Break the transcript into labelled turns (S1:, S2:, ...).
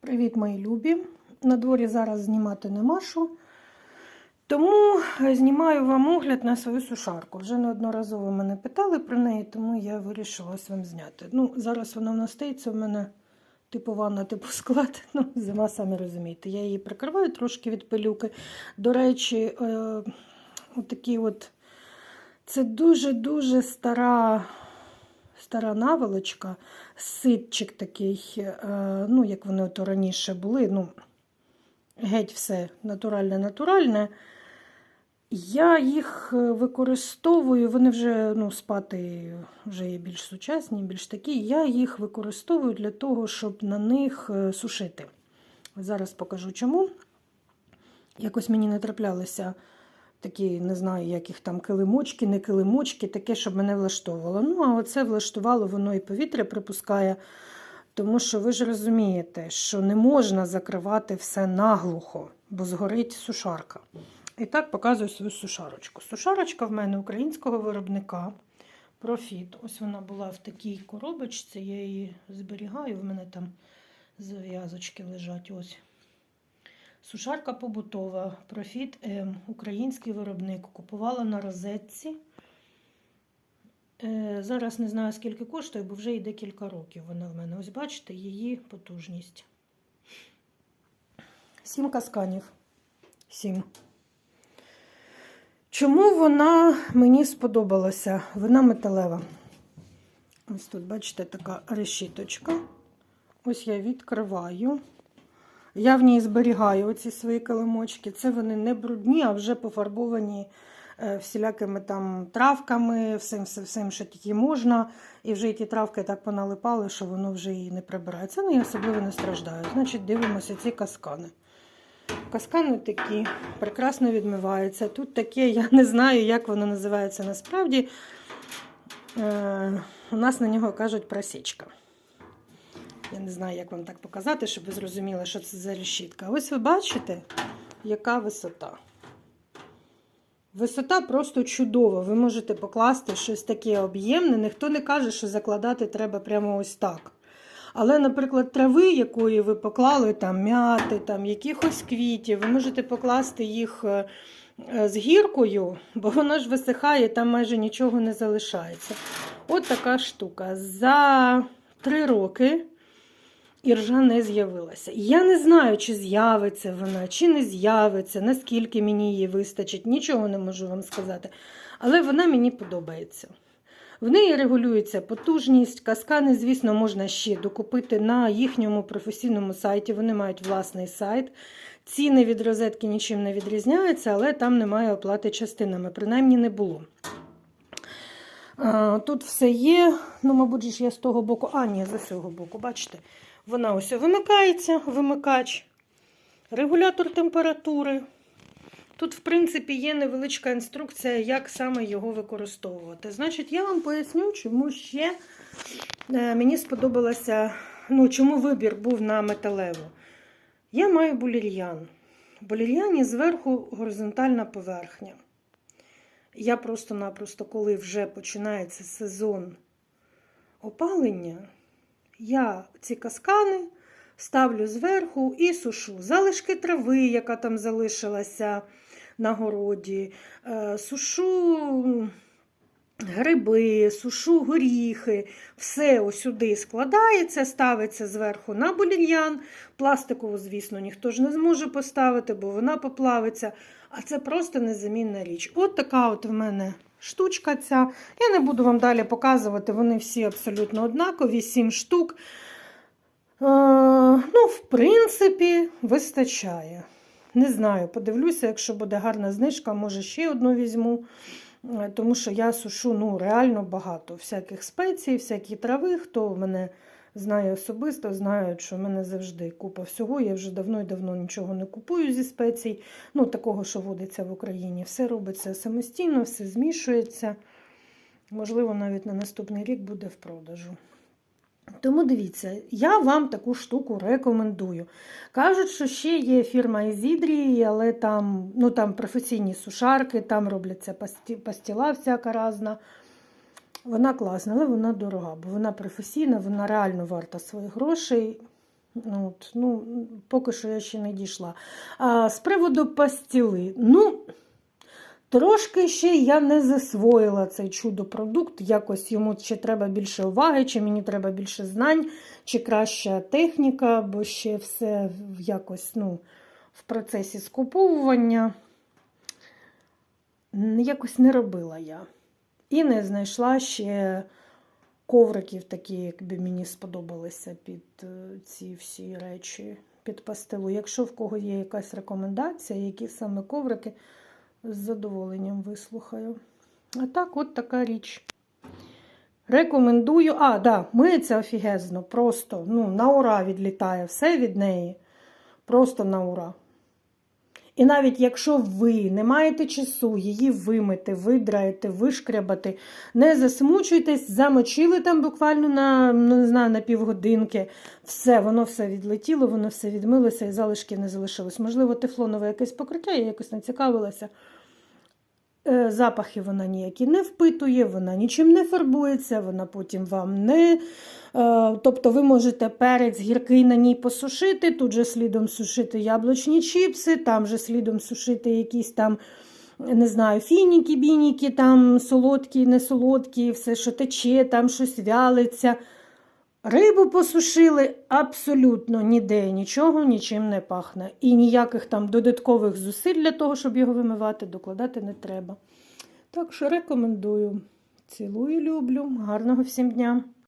S1: Привіт, мої любі! На дворі зараз знімати нема що. Тому е, знімаю вам огляд на свою сушарку. Вже неодноразово мене питали про неї, тому я вирішила ось вам зняти. Ну, зараз вона в нас стоїть, в мене типу ванна, типу склад. Ну, зима, самі розумієте. Я її прикриваю трошки від пилюки. До речі, е, отакі от. Це дуже-дуже стара стара наволочка, ситчик такий, е, ну, як вони ото раніше були, ну, геть все натуральне-натуральне. Я їх е, використовую, вони вже ну, спати вже є більш сучасні, більш такі. Я їх використовую для того, щоб на них е, сушити. Зараз покажу чому. Якось мені не траплялися такі, не знаю, як їх там килимочки, не килимочки, таке, щоб мене влаштовувало. Ну, а оце влаштувало, воно і повітря припускає. Тому що ви ж розумієте, що не можна закривати все наглухо, бо згорить сушарка. І так показую свою сушарочку. Сушарочка в мене українського виробника Профіт. Ось вона була в такій коробочці, я її зберігаю, в мене там зав'язочки лежать. ось. Сушарка побутова, Профіт М, український виробник. Купувала на розетці. Е, Зараз не знаю, скільки коштує, бо вже йде кілька років вона в мене. Ось бачите, її потужність. Сім касканів. Сім. Чому вона мені сподобалася? Вона металева. Ось тут, бачите, така решіточка. Ось я відкриваю. Я в ній зберігаю оці свої килимочки. Це вони не брудні, а вже пофарбовані е, всілякими там травками, всім, всім, всім, що тільки можна. І вже ті травки так поналипали, що воно вже і не прибирається. Ну, я особливо не страждаю. Значить, дивимося ці каскани. Каскани такі, прекрасно відмиваються. Тут таке, я не знаю, як воно називається насправді. Е, у нас на нього кажуть просічка. Я не знаю, як вам так показати, щоб ви зрозуміли, що це за решітка. Ось ви бачите, яка висота. Висота просто чудова. Ви можете покласти щось таке об'ємне. Ніхто не каже, що закладати треба прямо ось так. Але, наприклад, трави, якої ви поклали, там м'яти, там якихось квітів, ви можете покласти їх е, е, з гіркою, бо воно ж висихає, там майже нічого не залишається. От така штука. За три роки іржа не з'явилася. Я не знаю, чи з'явиться вона, чи не з'явиться, наскільки мені її вистачить, нічого не можу вам сказати. Але вона мені подобається. В неї регулюється потужність. Каскани, звісно, можна ще докупити на їхньому професійному сайті. Вони мають власний сайт. Ціни від розетки нічим не відрізняються, але там немає оплати частинами, принаймні не було. Тут все є. Ну, мабуть, ж я з того боку, а, ні, з цього боку, бачите, вона ось вимикається, вимикач, регулятор температури. Тут, в принципі, є невеличка інструкція, як саме його використовувати. Значить, я вам поясню, чому ще е, мені сподобалося, ну, чому вибір був на металеву. Я маю булір'ян. В булір'яні зверху горизонтальна поверхня. Я просто-напросто, коли вже починається сезон опалення, я ці каскани ставлю зверху і сушу. Залишки трави, яка там залишилася на городі, е, сушу гриби, сушу горіхи, все сюди складається, ставиться зверху на булір'ян. Пластикову, звісно, ніхто ж не зможе поставити, бо вона поплавиться. А це просто незамінна річ. От така от в мене штучка ця. Я не буду вам далі показувати, вони всі абсолютно однакові, 7 штук. Е, ну, в принципі, вистачає. Не знаю, подивлюся, якщо буде гарна знижка, може ще одну візьму. Е, Тому що я сушу ну, реально багато всяких спецій, всякі трави. Хто в мене знає особисто, знають, що в мене завжди купа всього. Я вже давно і давно нічого не купую зі спецій. Ну, такого, що водиться в Україні. Все робиться самостійно, все змішується. Можливо, навіть на наступний рік буде в продажу. Тому дивіться, я вам таку штуку рекомендую. Кажуть, що ще є фірма Ізідрії, але там ну, там професійні сушарки, там робляться пасті, пастіла всяка різна. Вона класна, але вона дорога, бо вона професійна, вона реально варта своїх грошей. Ну, От, ну, поки що я ще не дійшла. А, з приводу пастіли. Ну, трошки ще я не засвоїла цей чудо-продукт. Якось йому ще треба більше уваги, чи мені треба більше знань, чи краща техніка, бо ще все якось ну, в процесі скуповування. Якось не робила я. І не знайшла ще ковриків, такі, якби мені сподобалися під е, ці всі речі, під пастилу. Якщо в кого є якась рекомендація, які саме коврики, з задоволенням вислухаю. А так, от така річ. Рекомендую. А, да, миється офігезно, просто ну, на ура відлітає все від неї. Просто на ура. І навіть якщо ви не маєте часу її вимити, видраєте, вишкрябати, не засмучуйтесь, замочили там буквально на, ну, не знаю, на півгодинки. Все, воно все відлетіло, воно все відмилося і залишки не залишилось. Можливо, тефлонове якесь покриття, я якось не цікавилася. Е, Запахи вона ніякі не впитує, вона нічим не фарбується, вона потім вам не. Е, Тобто ви можете перець гіркий на ній посушити, тут же слідом сушити яблучні чіпси, там же слідом сушити якісь там, не знаю, фініки, бініки, там солодкі, не солодкі, все, що тече, там щось вялиться. Рибу посушили абсолютно ніде нічого, нічим не пахне. І ніяких там додаткових зусиль для того, щоб його вимивати, докладати не треба. Так що рекомендую. Цілую, люблю. Гарного всім дня!